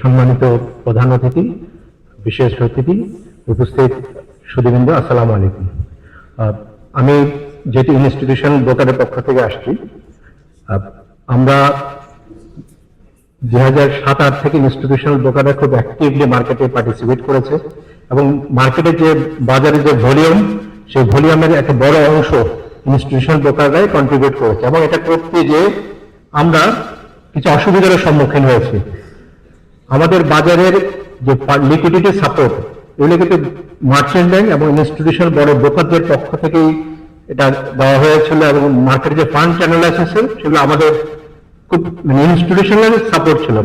সম্মানিত প্রধান অতিথি, বিশেষ অতিথি উপস্থিত সুদীবৃন্দ, আসসালামু আলাইকুম। আমি যেটি ইনস্টিটিউশন ব্রোকারের পক্ষ থেকে আসছি আমরা দুই হাজার সাত আট থেকে ইনস্টিটিউশনাল ব্রোকাররা খুব অ্যাক্টিভলি মার্কেটে পার্টিসিপেট করেছে এবং মার্কেটের যে বাজারে যে ভলিউম সেই ভলিউমের একটা বড় অংশ ইনস্টিটিউশনাল ব্রোকাররাই কন্ট্রিবিউট করেছে এবং এটা করতে যে আমরা কিছু অসুবিধার সম্মুখীন হয়েছি। আমাদের বাজারের যে লিকুইডিটি সাপোর্ট এগুলো কিন্তু মার্চেন্ট ব্যাংক এবং ইনস্টিটিউশনাল বড় ব্রোকারদের পক্ষ থেকেই এটা দেওয়া হয়েছিল এবং মার্কেটে যে ফান্ড চ্যানেল আছে সেগুলো আমাদের খুব মানে ইনস্টিটিউশনাল সাপোর্ট ছিল।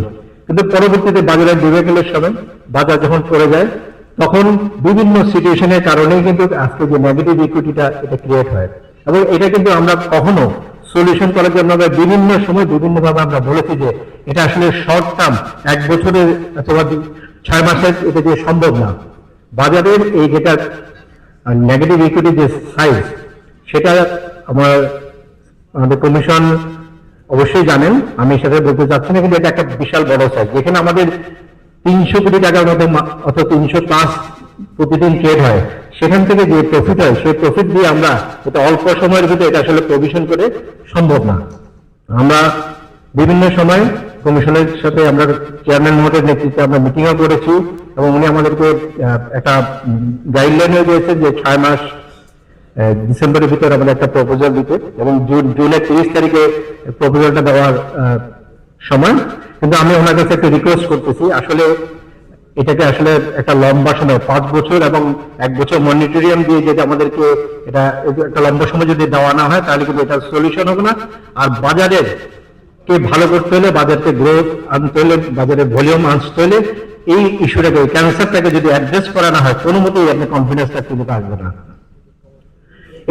কিন্তু পরবর্তীতে বাজারে ডুবে গেলে সময় বাজার যখন পড়ে যায়, তখন বিভিন্ন সিচুয়েশনের কারণেই কিন্তু আজকে যে নেগেটিভ ইকুইটিটা এটা ক্রিয়েট হয়। এবং এটা কিন্তু আমরা কখনো সলিউশন করার জন্য আমরা বিভিন্ন সময় বিভিন্ন ভাবে আমরা বলেছি যে এটা আসলে শর্ট টার্ম এক বছরের অথবা ছয় মাসের এটা যে সম্ভব না। বাজারের এই যেটা নেগেটিভ ইকুইটি যে সাইজ সেটা আমার, আমাদের কমিশন অবশ্যই জানেন, আমি সেটা বলতে চাচ্ছি না, কিন্তু এটা একটা বিশাল বড় সাইজ যেখানে আমাদের তিনশো কোটি টাকার মতো অথবা তিনশো প্লাস প্রতিদিন ট্রেড হয়। সেখান থেকে যে প্রফিট হয়, সেই প্রফিট দিয়ে আমরা এটা অল্প সময়ের ভিতরে এটা আসলে প্রভিশন করে সম্ভব না। আমরা বিভিন্ন সময় কমিশনের সাথে আমরা চেয়ারম্যান মহোদয়ের নেতৃত্বে আমরা মিটিংও করেছি এবং উনি আমাদেরকে একটা গাইডলাইনও দিয়েছে যে ছয় মাস ডিসেম্বরের ভিতরে আমাদের একটা প্রপোজাল দিতে এবং জুন জুনের তিরিশ তারিখে প্রপোজালটা দেওয়ার সময়। কিন্তু আমি ওনার কাছে একটা রিকোয়েস্ট করতেছি, আসলে এটাকে আসলে একটা লম্বা সময়, পাঁচ বছর এবং এক বছর মনিটরিয়াম দিয়ে যদি আমাদেরকে এটা একটা লম্বা সময় যদি দেওয়া না হয়, তাহলে কিন্তু এটা সলিউশন হবে না। আর বাজারের কে ভালো করতে হলে বাজারকে গ্রোথ আনতে হলে, বাজারে ভলিউম আনতে হলে এই ইস্যুটাকে ক্যান্সারটাকে যদি অ্যাড্রেস করা না হয়, কোনো মতেই আপনি কনফিডেন্সটা কিন্তু আসবে না।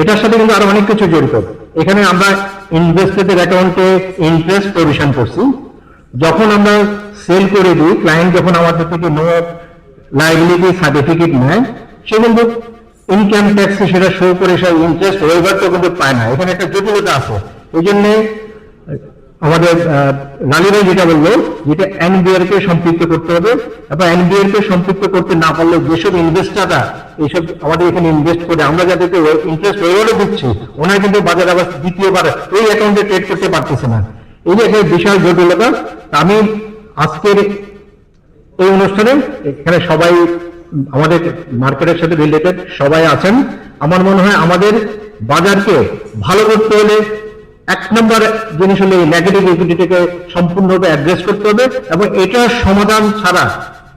এটার সাথে কিন্তু আরও অনেক কিছু জড়িত। এখানে আমরা ইনভেস্টরদের অ্যাকাউন্টে ইন্টারেস্ট প্রভিশন করছি। যখন আমরা সেল করে দিই। ক্লায়েন্ট যখন আমাদের থেকে নো লাইবিলিটি সার্টিফিকেট নেয়, সে কিন্তু ইনকাম ট্যাক্সে সেটা শো করে, সে ইন্টারেস্ট ওয়েভারটা কিন্তু পায় না। এখানে একটা জটিলতা আছে। এই জন্যে আমাদের নালিবাই যেটা বলল, যেটা এনবিআর কে সম্পৃক্ত করতে হবে। এবং এনবিআর কে সম্পৃক্ত করতে না পারলে যেসব ইনভেস্টাররা এইসব আমাদের এখানে ইনভেস্ট করে, আমরা যাদেরকে ইন্টারেস্ট ওয়েভারও দিচ্ছি, ওনারা কিন্তু বাজারে আবার দ্বিতীয়বার ওই অ্যাকাউন্টে ট্রেড করতে পারতেছে না। এই যে একটা বিশাল জটিলতা আমি আজকের এই অনুষ্ঠানে এখানে সবাই আমাদের মার্কেটের সাথে রিলেটেড সবাই আছেন। আমার মনে হয় আমাদের বাজারকে ভালো করতে হলে এক নম্বর জিনিস হলো নেগেটিভ ইকুইটিটাকে সম্পূর্ণভাবে অ্যাড্রেস করতে হবে এবং এটার সমাধান ছাড়া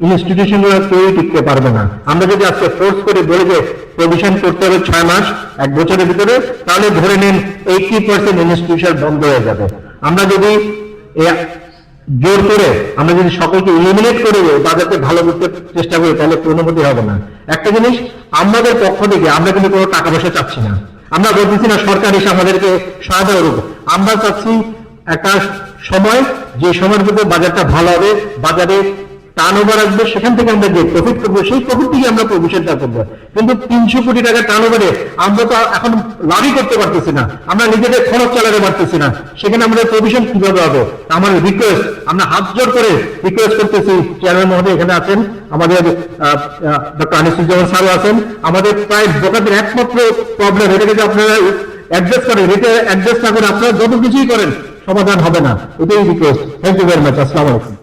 ইনস্টিটিউশনগুলো কেউই টিকতে পারবে না। আমরা যদি আজকে ফোর্স করে বলে যে প্রভিশন করতে হবে ছয় মাস, এক বছরের ভিতরে, তাহলে ধরে নিন এইটি পার্সেন্ট ইনস্টিটিউশন বন্ধ হয়ে যাবে। আমরা যদি জোর করে আমরা যদি সকলকে ইলিমিনেট করে দিই, তাদেরকে ভালো করতে চেষ্টা করি তাহলে কোনো হবে না। একটা জিনিস আমাদের পক্ষ থেকে আমরা কিন্তু কোনো টাকা পয়সা চাচ্ছি না। আমরা বলতেছি না সরকার এসে আমাদেরকে সহায়তা করুক। আমরা চাচ্ছি একটা সময় যে সময়ের মধ্যে বাজারটা ভালো হবে বাজারে টার্ন ওভার আসবে, সেখান থেকে আমরা যে প্রফিট করব, সেই প্রফিট থেকে আমরা প্রভিশনটা করব। কিন্তু তিনশো কোটি টাকা টার্ন ওভারে আমরা তো এখন লাভই করতে পারতেছি না। আমরা নিজেদের খরচ চালাতে পারতেছি না। সেখানে আমাদের প্রভিশন কীভাবে হবে? আমার রিকোয়েস্ট আমরা হাত জোর করে রিকোয়েস্ট করতেছি। চেয়ারম্যান মহোদয় এখানে আছেন। আমাদের ডক্টর আনিসুজ্জামান স্যারও আছেন। আমাদের প্রায় দোকানের একমাত্র প্রবলেম এটাকে যে আপনারা অ্যাডজাস্ট করেন এটা অ্যাড্রেস না করে আপনারা যত কিছুই করেন, সমাধান হবে না। এটাই request thank you very much আসসালামু আলাইকুম।